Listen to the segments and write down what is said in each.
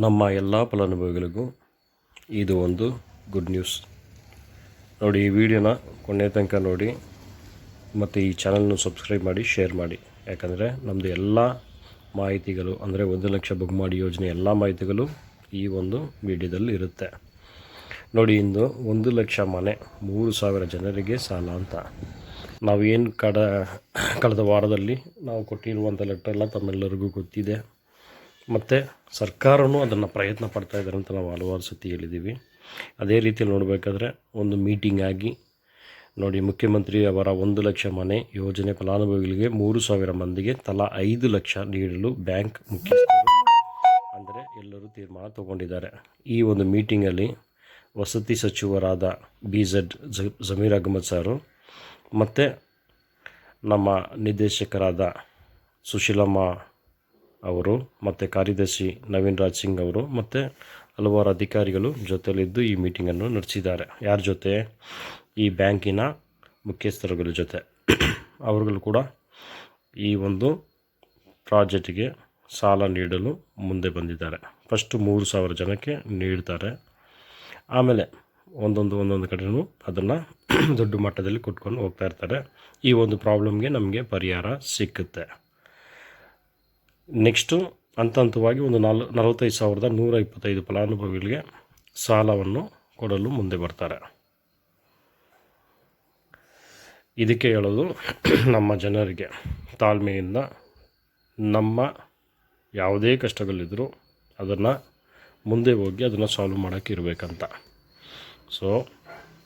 ನಮ್ಮ ಎಲ್ಲ ಫಲಾನುಭವಿಗಳಿಗೂ ಇದು ಒಂದು ಗುಡ್ ನ್ಯೂಸ್ ನೋಡಿ, ಈ ವಿಡಿಯೋನ ಕೊನೆ ತನಕ ನೋಡಿ, ಮತ್ತು ಈ ಚಾನಲ್ನ ಸಬ್ಸ್ಕ್ರೈಬ್ ಮಾಡಿ ಶೇರ್ ಮಾಡಿ. ಯಾಕಂದರೆ ನಮ್ಮದು ಎಲ್ಲ ಮಾಹಿತಿಗಳು, ಅಂದರೆ ಒಂದು ಲಕ್ಷ ಬಹುಮಾಡಿ ಯೋಜನೆ ಎಲ್ಲ ಮಾಹಿತಿಗಳು ಈ ಒಂದು ವಿಡಿಯೋದಲ್ಲಿ ಇರುತ್ತೆ. ನೋಡಿ, ಇಂದು ಒಂದು ಲಕ್ಷ ಮನೆ, ಮೂರು ಸಾವಿರ ಜನರಿಗೆ ಸಾಲ ಅಂತ. ನಾವೇನು ಕಡ, ಕಳೆದ ವಾರದಲ್ಲಿ ನಾವು ಕೊಟ್ಟಿರುವಂಥ ಲೆಟ್ರ್ ಎಲ್ಲ ತಮ್ಮೆಲ್ಲರಿಗೂ ಗೊತ್ತಿದೆ. ಮತ್ತು ಸರ್ಕಾರವೂ ಅದನ್ನು ಪ್ರಯತ್ನ ಪಡ್ತಾ ಇದ್ದಾರೆ ಅಂತ ನಾವು ಹಲವಾರು ಸತಿ ಹೇಳಿದ್ದೀವಿ ಅದೇ ರೀತಿಯಲ್ಲಿ ನೋಡಬೇಕಾದ್ರೆ ಒಂದು ಮೀಟಿಂಗ್ ಆಗಿ ನೋಡಿ, ಮುಖ್ಯಮಂತ್ರಿ ಅವರ ಒಂದು ಲಕ್ಷ ಮನೆ ಯೋಜನೆ ಫಲಾನುಭವಿಗಳಿಗೆ ಮೂರು ಸಾವಿರ ಮಂದಿಗೆ ತಲಾ ಐದು ಲಕ್ಷ ನೀಡಲು ಬ್ಯಾಂಕ್ ಮುಖ್ಯಸ್ಥರು ಅಂದರೆ ಎಲ್ಲರೂ ತೀರ್ಮಾನ ತಗೊಂಡಿದ್ದಾರೆ. ಈ ಒಂದು ಮೀಟಿಂಗಲ್ಲಿ ವಸತಿ ಸಚಿವರಾದ ಬಿ ಝಡ್ ಜಮೀರ್ ಅಹಮದ್ ಸಾರು ಮತ್ತು ನಮ್ಮ ನಿರ್ದೇಶಕರಾದ ಸುಶೀಲಮ್ಮ ಅವರು, ಮತ್ತು ಕಾರ್ಯದರ್ಶಿ ನವೀನ್ ರಾಜ್ ಸಿಂಗ್ ಅವರು, ಮತ್ತು ಹಲವಾರು ಅಧಿಕಾರಿಗಳು ಜೊತೆಯಲ್ಲಿದ್ದು ಈ ಮೀಟಿಂಗನ್ನು ನಡೆಸಿದ್ದಾರೆ. ಯಾರ ಜೊತೆ? ಈ ಬ್ಯಾಂಕಿನ ಮುಖ್ಯಸ್ಥರುಗಳ ಜೊತೆ. ಅವರುಗಳು ಕೂಡ ಈ ಒಂದು ಪ್ರಾಜೆಕ್ಟಿಗೆ ಸಾಲ ನೀಡಲು ಮುಂದೆ ಬಂದಿದ್ದಾರೆ. ಫಸ್ಟು ಮೂರು ಸಾವಿರ ಜನಕ್ಕೆ ನೀಡ್ತಾರೆ. ಆಮೇಲೆ ಒಂದೊಂದು ಒಂದೊಂದು ಕಡೆಯೂ ಅದನ್ನು ದೊಡ್ಡ ಮಟ್ಟದಲ್ಲಿ ಕೊಟ್ಕೊಂಡು ಹೋಗ್ತಾ ಇರ್ತಾರೆ. ಈ ಒಂದು ಪ್ರಾಬ್ಲಮ್ಗೆ ನಮಗೆ ಪರಿಹಾರ ಸಿಕ್ಕುತ್ತೆ. ನೆಕ್ಸ್ಟು ಹಂತ ಹಂತವಾಗಿ ಒಂದು ನಾಲ್, ನಲವತ್ತೈದು ಸಾವಿರದ ನೂರ ಇಪ್ಪತ್ತೈದು ಫಲಾನುಭವಿಗಳಿಗೆ ಸಾಲವನ್ನು ಕೊಡಲು ಮುಂದೆ ಬರ್ತಾರೆ. ಇದಕ್ಕೆ ಹೇಳೋದು ನಮ್ಮ ಜನರಿಗೆ ತಾಳ್ಮೆಯಿಂದ ನಮ್ಮ ಯಾವುದೇ ಕಷ್ಟಗಳಿದ್ದರೂ ಅದನ್ನು ಮುಂದೆ ಹೋಗಿ ಅದನ್ನು ಸಾಲ್ವ್ ಮಾಡೋಕ್ಕೆ ಇರಬೇಕಂತ. ಸೊ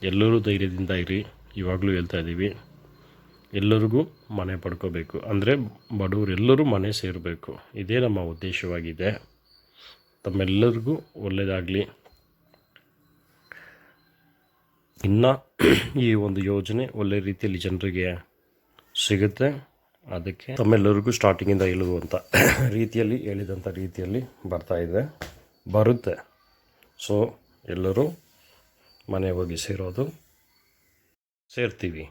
ಎಲ್ಲರೂ ಧೈರ್ಯದಿಂದ ಇರಿ. ಇವಾಗಲೂ ಹೇಳ್ತಾ ಇದ್ದೀವಿ. ಎಲ್ಲರಿಗೂ ಮನೆ ಪಡ್ಕೋಬೇಕು. ಅಂದರೆ ಬಡವರೆಲ್ಲರೂ ಮನೆ ಸೇರಬೇಕು. ಇದೇ ನಮ್ಮ ಉದ್ದೇಶವಾಗಿದೆ. ತಮ್ಮೆಲ್ಲರಿಗೂ ಒಳ್ಳೆಯದಾಗಲಿ ಇನ್ನು ಈ ಒಂದು ಯೋಜನೆ ಒಳ್ಳೆ ರೀತಿಯಲ್ಲಿ ಜನರಿಗೆ ಸಿಗುತ್ತೆ. ಅದಕ್ಕೆ ತಮ್ಮೆಲ್ಲರಿಗೂ ಸ್ಟಾರ್ಟಿಂಗಿಂದ ಇಳುವಂಥ ರೀತಿಯಲ್ಲಿ ಹೇಳಿದಂಥ ರೀತಿಯಲ್ಲಿ ಬರ್ತಾ ಇದೆ. ಬರುತ್ತೆ. ಸೊ ಎಲ್ಲರೂ ಮನೆ ಹೋಗಿ ಸೇರೋದು ಸೇರ್ತೀವಿ.